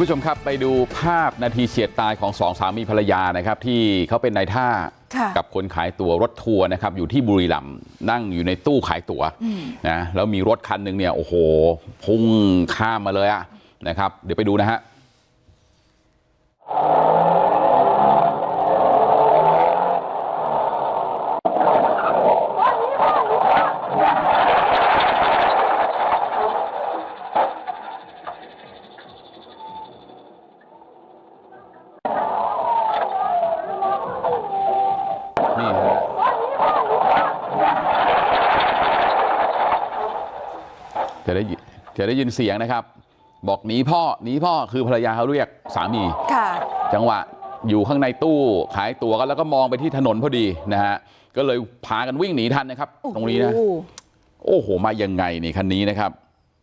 คุณผู้ชมครับไปดูภาพนาทีเฉียดตายของสองสามีภรรยานะครับที่เขาเป็นนายท่าค่ะกับคนขายตั๋วรถทัวร์นะครับอยู่ที่บุรีรัมย์นั่งอยู่ในตู้ขายตั๋วนะแล้วมีรถคันหนึ่งเนี่ยโอ้โหพุ่งข้ามมาเลยอะนะครับเดี๋ยวไปดูนะฮะ จะได้ยินจะได้ยินเสียงนะครับบอกหนีพ่อหนีพ่อคือภรรยาเขาเรียกสามีค่ะจังหวะอยู่ข้างในตู้ขายตั๋วกันแล้วก็มองไปที่ถนนพอดีนะฮะก็เลยพากันวิ่งหนีทันนะครับตรงนี้นะโอ้โหโอ้โหมายังไงนี่คันนี้นะครับ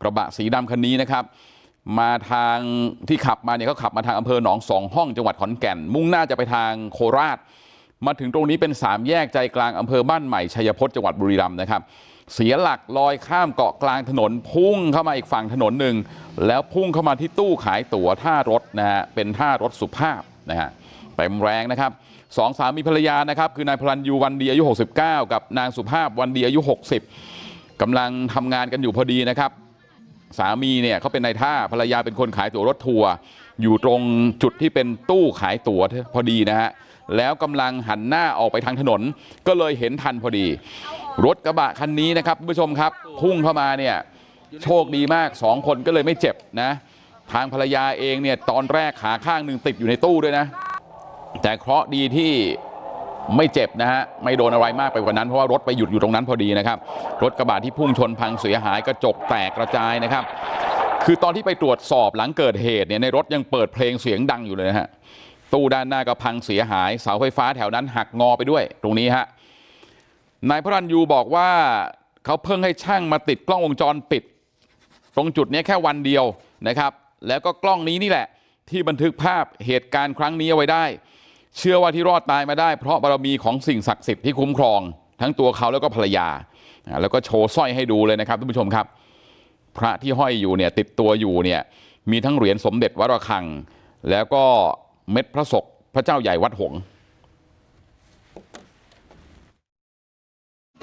กระบะสีดำคันนี้นะครับ มาทางที่ขับมาเนี่ยเขาขับมาทางอำเภอหนองสองห้องจังหวัดขอนแก่น มุ่งหน้าจะไปทางโคราช มาถึงตรงนี้เป็นสามแยกใจกลางอำเภอบ้านใหม่ชัยพจน์จังหวัดบุรีรัมย์นะครับ เสียหลักลอยข้ามเกาะกลางถนนพุ่งเข้ามาอีกฝั่งถนนหนึ่งแล้วพุ่งเข้ามาที่ตู้ขายตั๋วท่ารถนะฮะเป็นท่ารถสุภาพนะฮะเต็มแรงนะครับสองสามีภรรยานะครับคือนายพลันยูวันดีอายุ69กับนางสุภาพวันดีอายุ60กำลังทำงานกันอยู่พอดีนะครับ สามีเนี่ยเขาเป็นนายท่าภรรยาเป็นคนขายตั๋วรถทัวร์อยู่ตรงจุดที่เป็นตู้ขายตั๋วพอดีนะฮะ แล้วกำลังหันหน้าออกไปทางถนนก็เลยเห็นทันพอดีรถกระบะคันนี้นะครับคุณผู้ชมครับพุ่งเข้ามาเนี่ยโชคดีมากสองคนก็เลยไม่เจ็บนะทางภรรยาเองเนี่ยตอนแรกขาข้างหนึ่งติดอยู่ในตู้ด้วยนะแต่เคราะห์ดีที่ไม่เจ็บนะฮะไม่โดนอะไรมากไปกว่านั้นเพราะว่ารถไปหยุดอยู่ตรงนั้นพอดีนะครับรถกระบะที่พุ่งชนพังเสียหายกระจกแตกกระจายนะครับคือตอนที่ไปตรวจสอบหลังเกิดเหตุเนี่ยในรถยังเปิดเพลงเสียงดังอยู่เลยนะฮะ ตู้ด้านหน้าก็พังเสียหายเสาไฟฟ้าแถวนั้นหักงอไปด้วยตรงนี้ฮะนายพระรันยูบอกว่าเขาเพิ่งให้ช่างมาติดกล้องวงจรปิด ตรงจุดนี้แค่วันเดียวนะครับ แล้วก็กล้องนี้นี่แหละที่บันทึกภาพเหตุการณ์ครั้งนี้เอาไว้ได้ เชื่อว่าที่รอดตายมาได้เพราะบารมีของสิ่งศักดิ์สิทธิ์ที่คุ้มครอง ทั้งตัวเขาแล้วก็ภรรยา แล้วก็โชว์สร้อยให้ดูเลยนะครับท่านผู้ชมครับ พระที่ห้อยอยู่เนี่ยติดตัวอยู่เนี่ยมีทั้งเหรียญสมเด็จวระคัง แล้วก็เม็ ดพระศกพระเจ้าใหญ่วัดหงส์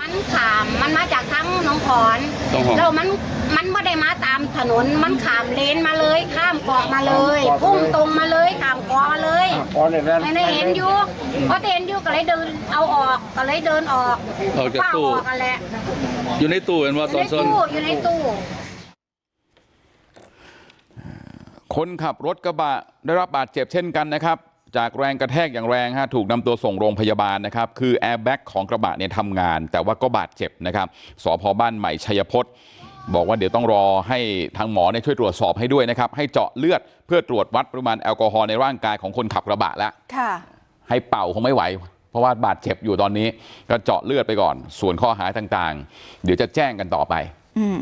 มันขามมันมาจากทั้งหน้องขอนต้องหอมแล้วมันมันไม่ได้มาตามถนนมันขามเลนมาเลยข้ามเกาะมาเลยพุ่งตรงมาเลยข้ามเกาะมาเลยอ๋อเนี่ยนะไม่ได้เห็นอยู่เพราะเห็นอยู่ก็เลยเดินเอาออกก็เลยเดินออกออกจากตู้เฝ้ออกกันแหละอยู่ในตู้เป็นว่าอตยู่อในนส้นตู้อยู่ในตู้ คนขับรถกระบะได้รับบาดเจ็บเช่นกันนะครับจากแรงกระแทกอย่างแรงฮะถูกนำตัวส่งโรงพยาบาลนะครับคือแอร์แบ็กของกระบะเนี่ยทำงานแต่ว่าก็บาดเจ็บนะครับสพบ้านใหม่ชัยพจน์บอกว่าเดี๋ยวต้องรอให้ทางหมอเนี่ยช่วยตรวจสอบให้ด้วยนะครับให้เจาะเลือดเพื่อตรวจวัดปริมาณแอลกอฮอล์ในร่างกายของคนขับกระบะแล้วค่ะให้เป่าคงไม่ไหว เพราะว่าบาดเจ็บอยู่ตอนนี้ก็เจาะเลือดไปก่อน ส่วนข้อหาต่างๆ เดี๋ยวจะแจ้งกันต่อไปอืม